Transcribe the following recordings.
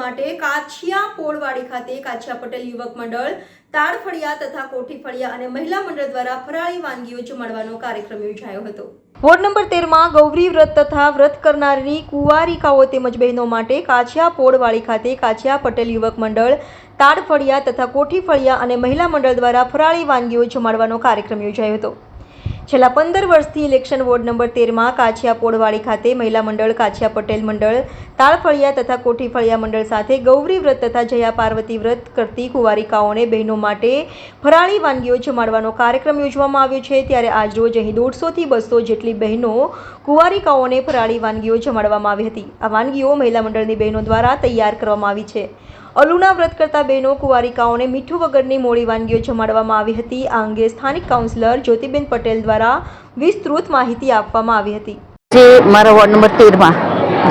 માટે કાછિયા પોળવાડી ખાતે કાછિયા પટેલ યુવક મંડળ તાળફળિયા તથા કોઠીફળિયા અને મહિલા મંડળ દ્વારા ફરાળી વાનગીઓ જમાડવાનો કાર્યક્રમ યોજાયો હતો. વોર્ડ નંબર તેરમાં ગૌરી વ્રત તથા વ્રત કરનારની કુંવારિકાઓ તેમજ બહેનો માટે કાછિયા પોળવાળી ખાતે કાછિયા પટેલ યુવક મંડળ, તાડફળિયા તથા કોઠીફળિયા અને મહિલા મંડળ દ્વારા ફરાળી વાનગીઓ જમાડવાનો કાર્યક્રમ યોજાયો હતો. છેલ્લા પંદર વર્ષથી ઇલેક્શન વોર્ડ નંબર તેરમાં કાછિયા પોળવાડી ખાતે મહિલા મંડળ, કાછિયા પટેલ મંડળ, તાળફળિયા તથા કોઠીફળિયા મંડળ સાથે ગૌરી વ્રત તથા જયા પાર્વતી વ્રત કરતી કુંવારિકાઓને બહેનો માટે ફરાળી વાનગીઓ જમાડવાનો કાર્યક્રમ યોજવામાં આવ્યો છે. ત્યારે આજરોજ અહીં દોઢસોથી બસો જેટલી બહેનો કુંવારિકાઓને ફરાળી વાનગીઓ જમાડવામાં આવી હતી. આ વાનગીઓ મહિલા મંડળની બહેનો દ્વારા તૈયાર કરવામાં આવી છે. અલુના વ્રત કરતા બહેનો, કુંવારિકાઓને મીઠું વગરની મોડી વાનગીઓ જમાડવામાં આવી હતી. આ અંગે સ્થાનિક કાઉન્સિલર જ્યોતિબેન પટેલ દ્વારા વિસ્તૃત માહિતી આપવામાં આવી હતી. જે મારા વોર્ડ નંબર તેરમાં,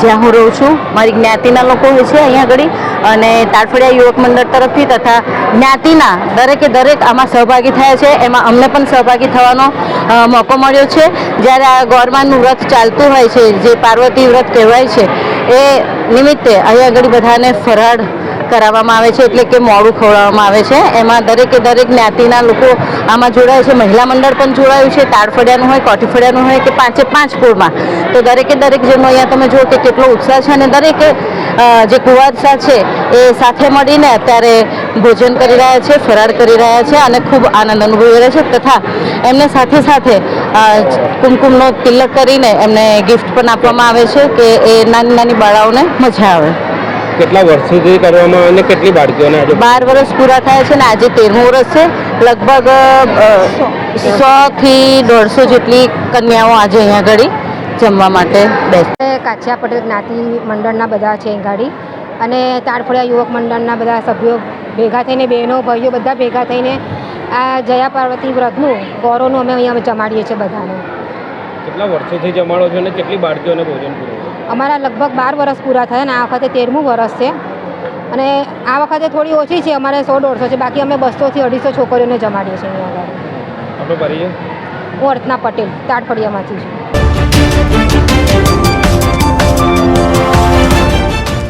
જ્યાં હું રહું છું, મારી જ્ઞાતિના લોકો હોય છે અહીંયા આગળ. અને તાડફળિયા યુવક મંડળ તરફથી તથા જ્ઞાતિના દરેકે દરેક આમાં સહભાગી થયા છે. એમાં અમને પણ સહભાગી થવાનો મોકો મળ્યો છે. જ્યારે આ ગોરમાનું વ્રત ચાલતું હોય છે, જે પાર્વતી વ્રત કહેવાય છે, એ નિમિત્તે અહીંયા આગળ બધાને ફરાળ કરાવવામાં આવે છે એટલે કે મોડું ખવડાવવામાં આવે છે. એમાં દરેકે દરેક જ્ઞાતિના લોકો આમાં જોડાય છે. મહિલા મંડળ પણ જોડાયું છે. તાડફળિયાનું હોય કોઠીફળિયાનું હોય કે પાંચે પાંચ કુળમાં. તો દરેકે દરેક જેનો અહીંયા તમે જુઓ કે કેટલો ઉત્સાહ છે અને દરેકે જે કુવારસા છે એ સાથે મળીને અત્યારે ભોજન કરી રહ્યા છે, ફરાર કરી રહ્યા છે અને ખૂબ આનંદ અનુભવી રહ્યા છે. તથા એમને સાથે સાથે કુમકુમનો તિલક કરીને એમને ગિફ્ટ પણ આપવામાં આવે છે કે એ નાની નાની બાળાઓને મજા આવે. કેટલા વર્ષોથી કરવામાં અને કેટલી બાળકીઓને આજે બાર વર્ષ પૂરા થાય છે ને આજે તેરમું વર્ષ છે. લગભગ સો થી દોઢસો જેટલી કન્યાઓ આજે અહીંયા આગળ જમવા માટે બેસે. કાછિયા પટેલ જ્ઞાતિ મંડળના બધા છે ગાડી. અને તાડફળિયા યુવક મંડળના બધા સભ્યો ભેગા થઈને બહેનો ભાઈઓ બધા ભેગા થઈને આ જયા પાર્વતી વ્રતનું ગૌરવનું અમે અહીંયા જમાડીએ છીએ બધાને. કેટલા વર્ષોથી જમાડો છો અને કેટલી બાળકીઓને ભોજન પૂરું અમારા લગભગ બાર વર્ષ પૂરા થયા અને આ વખતે તેરમું વર્ષ છે. અને આ વખતે થોડી ઓછી છે અમારે સો દોઢસો છે. બાકી અમે બસોથી અઢીસો છોકરીઓને જમાડીએ છીએ અહીંયા આગળ. હું અર્ચના પટેલ તાડફળિયામાંથી છું.